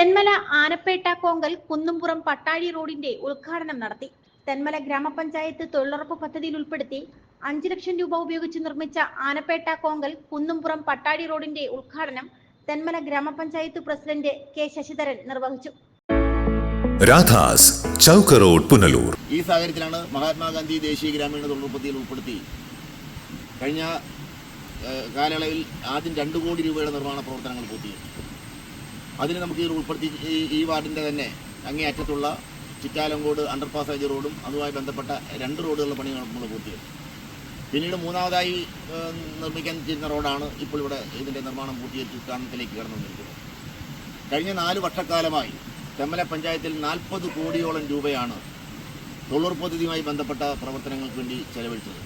തെന്മല ആനപ്പേട്ട കോങ്കൽ കുന്നുംപുറം പട്ടാഴി റോഡിന്റെ ഉദ്ഘാടനം നടത്തി. തെന്മല ഗ്രാമപഞ്ചായത്ത് തൊഴിലുറപ്പ് പദ്ധതിയിൽ ഉൾപ്പെടുത്തി അഞ്ചു ലക്ഷം രൂപ ഉപയോഗിച്ച് നിർമ്മിച്ച ആനപ്പേട്ട കോങ്കൽ കുന്നുംപുറം പട്ടാഴി റോഡിന്റെ ഉദ്ഘാടനം തെന്മല ഗ്രാമപഞ്ചായത്ത് പ്രസിഡന്റ് കെ ശശിധരൻ നിർവഹിച്ചു. രാധാസ് ചൗക്ക റോഡ് പുനലൂർ. ഈ സാഹചര്യത്തിലാണ് മഹാത്മാഗാന്ധി ദേശീയ ഗ്രാമീണ തൊഴിലുറപ്പ് പദ്ധതിയിൽ ഉൾപ്പെടുത്തി കഴിഞ്ഞ കാലയളവിൽ ആദ്യം രണ്ട് കോടി രൂപയുടെ നിർമ്മാണ പ്രവർത്തനങ്ങൾ പൂർത്തീകരിച്ചു അതിന് നമുക്ക് ഉൾപ്പെടുത്തി ഈ വാർഡിന്റെ തന്നെ അങ്ങേയറ്റത്തുള്ള ചിറ്റാലങ്കോട് അണ്ടർ അണ്ടർപാസേജ് റോഡും അതുമായി ബന്ധപ്പെട്ട രണ്ട് റോഡുകളുടെ പണി നമ്മൾ പൂർത്തിയാക്കി പിന്നീട് മൂന്നാമതായി നിർമ്മിക്കാൻ ചെയ്യുന്ന റോഡാണ് ഇപ്പോൾ ഇവിടെ ഇതിന്റെ നിർമ്മാണം പൂർത്തീകരിച്ച് ഉദ്ഘാടനത്തിലേക്ക് കടന്നുവന്നിരിക്കുന്നത് കഴിഞ്ഞ നാല് വർഷക്കാലമായി തെമ്മല പഞ്ചായത്തിൽ നാൽപ്പത് കോടിയോളം രൂപയാണ് തൊഴിലുറപ്പ് പദ്ധതിയുമായി ബന്ധപ്പെട്ട പ്രവർത്തനങ്ങൾക്ക് വേണ്ടി ചെലവഴിച്ചത്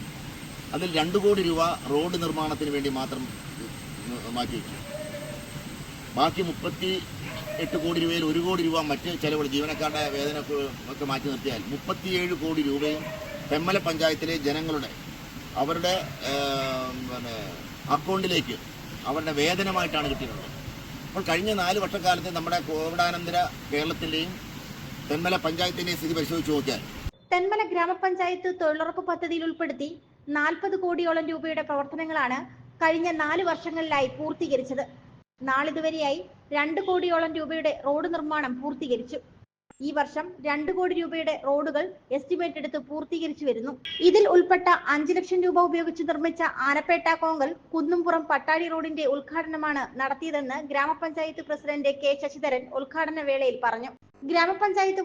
അതിൽ രണ്ട് കോടി രൂപ റോഡ് നിർമ്മാണത്തിന് വേണ്ടി മാത്രം മാറ്റി മാറ്റിവെച്ചു ബാക്കി മുപ്പത്തി എട്ട് കോടി രൂപയിൽ ഒരു കോടി രൂപ മറ്റ് ചെലവുകൾ ജീവനക്കാരുടെ വേതന ഒക്കെ മാറ്റി നിർത്തിയാൽ മുപ്പത്തിയേഴ് കോടി രൂപയും തെമ്മല പഞ്ചായത്തിലെ ജനങ്ങളുടെ അവരുടെ പിന്നെ അക്കൗണ്ടിലേക്ക് അവരുടെ വേതനമായിട്ടാണ് കിട്ടിയിട്ടുള്ളത്. അപ്പോൾ കഴിഞ്ഞ നാല് വർഷക്കാലത്ത് നമ്മുടെ കോവിഡാനന്തര കേരളത്തിന്റെയും തെന്മല പഞ്ചായത്തിന്റെയും സ്ഥിതി പരിശോധിച്ച് നോക്കിയാൽ തെന്മല ഗ്രാമപഞ്ചായത്ത് തൊഴിലുറപ്പ് പദ്ധതിയിൽ ഉൾപ്പെടുത്തി നാൽപ്പത് കോടിയോളം രൂപയുടെ പ്രവർത്തനങ്ങളാണ് കഴിഞ്ഞ നാല് വർഷങ്ങളിലായി പൂർത്തീകരിച്ചത്. നാളിതുവരെയായി രണ്ട് കോടിയോളം രൂപയുടെ റോഡ് നിർമ്മാണം പൂർത്തീകരിച്ചു. ഈ വർഷം രണ്ട് കോടി രൂപയുടെ റോഡുകൾ എസ്റ്റിമേറ്റ് എടുത്ത് പൂർത്തീകരിച്ചു വരുന്നു. ഇതിൽ ഉൾപ്പെട്ട അഞ്ചു ലക്ഷം രൂപ ഉപയോഗിച്ച് നിർമ്മിച്ച ആനപ്പേട്ട കോങ്കൽ കുന്നുംപുറം പട്ടാഴി റോഡിന്റെ ഉദ്ഘാടനമാണ് നടത്തിയതെന്ന് ഗ്രാമപഞ്ചായത്ത് പ്രസിഡന്റ് കെ ശശിധരൻ ഉദ്ഘാടന വേളയിൽ പറഞ്ഞു. ഗ്രാമപഞ്ചായത്ത്